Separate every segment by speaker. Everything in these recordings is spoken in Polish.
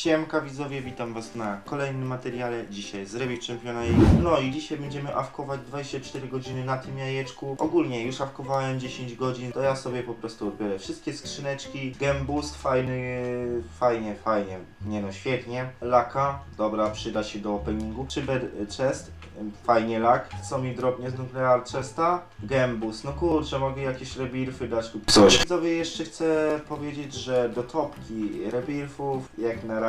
Speaker 1: Siemka widzowie, witam was na kolejnym materiale, dzisiaj z Czempiona i No i dzisiaj będziemy awkować 24 godziny na tym jajeczku. Ogólnie już awkowałem 10 godzin, to ja sobie po prostu odbiorę wszystkie skrzyneczki. Gemboost, fajny, fajnie, fajnie, nie no świetnie. Laka, dobra, przyda się do openingu. Cyber Chest, fajnie lak. Co mi drobnie z Nuclear Chesta? Gemboost, no kurczę, mogę jakieś rebirfy dać lub coś. Widzowie, jeszcze chcę powiedzieć, że do topki rebirfów jak na razie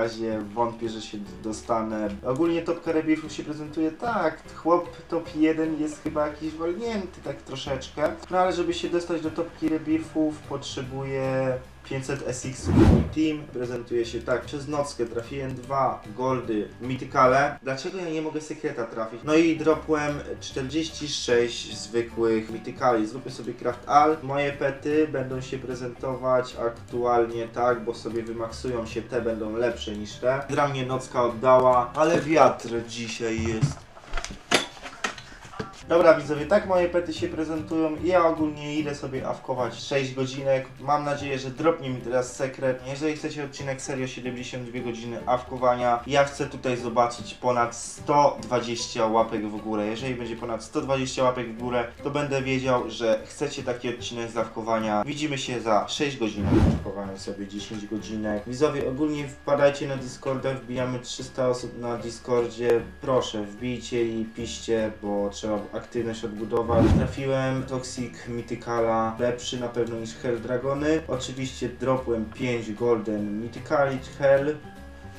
Speaker 1: wątpię, że się dostanę. Ogólnie topka rebirfów się prezentuje tak, chłop top 1 jest chyba jakiś wolnięty tak troszeczkę. No ale żeby się dostać do topki rebirfów potrzebuję 500 SX team prezentuje się tak, przez nockę trafiłem dwa goldy mitykale. Dlaczego ja nie mogę sekreta trafić? No i dropłem 46 zwykłych mitykali. Zróbmy sobie craft all. Moje pety będą się prezentować aktualnie tak, bo sobie wymaksują się, te będą lepsze niż te. Dla mnie nocka oddała, ale wiatr dzisiaj jest. Dobra widzowie, tak moje pety się prezentują. Ja ogólnie idę sobie awkować 6 godzinek. Mam nadzieję, że dropnie mi teraz sekret. Jeżeli chcecie odcinek serio 72 godziny awkowania, ja chcę tutaj zobaczyć ponad 120 łapek w górę. Jeżeli będzie ponad 120 łapek w górę, to będę wiedział, że chcecie taki odcinek z awkowania. Widzimy się za 6 godzinek. Awkowałem sobie 10 godzinek. Widzowie, ogólnie wpadajcie na Discorda, wbijamy 300 osób na Discordzie. Proszę, wbijcie i piszcie, bo trzeba aktywność odbudować. Trafiłem Toxic Mythicala, lepszy na pewno niż Hell Dragony. Oczywiście dropłem 5 Golden Mythicali Hell.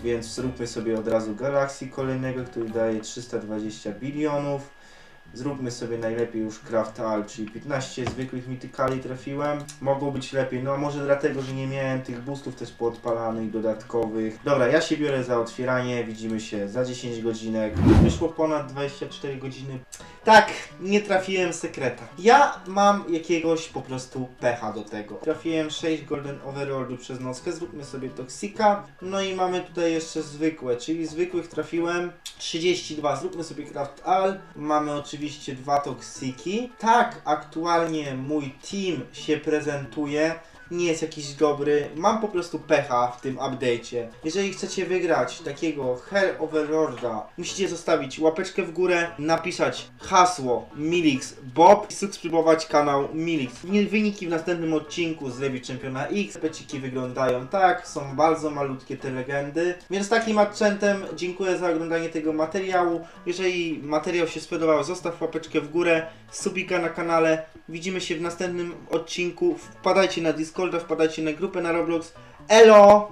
Speaker 1: Więc zróbmy sobie od razu Galaxy kolejnego, który daje 320 bilionów. Zróbmy sobie najlepiej już Craft All, czyli 15 zwykłych mitykali trafiłem. Mogło być lepiej, no a może dlatego, że nie miałem tych boostów też poodpalanych, dodatkowych. Dobra, ja się biorę za otwieranie, widzimy się za 10 godzinek. Wyszło ponad 24 godziny. Tak, nie trafiłem sekreta. Ja mam jakiegoś po prostu pecha do tego. Trafiłem 6 Golden Overlordu przez nockę, zróbmy sobie Toxika. No i mamy tutaj jeszcze zwykłe, czyli zwykłych trafiłem 32. Zróbmy sobie Craft All. Mamy oczywiście dwa Toxiki. Tak, aktualnie mój team się prezentuje nie jest jakiś dobry. Mam po prostu pecha w tym update'cie. Jeżeli chcecie wygrać takiego Hell Overlorda, musicie zostawić łapeczkę w górę, napisać hasło Milix Bob i subskrybować kanał Milix. Wyniki w następnym odcinku z Lewi Czempiona X. Peciki wyglądają tak, są bardzo malutkie te legendy. Więc takim akcentem dziękuję za oglądanie tego materiału. Jeżeli materiał się spodobał, zostaw łapeczkę w górę, subika na kanale. Widzimy się w następnym odcinku. Wpadajcie na Discorda, wpadajcie na grupę na Roblox. Elo!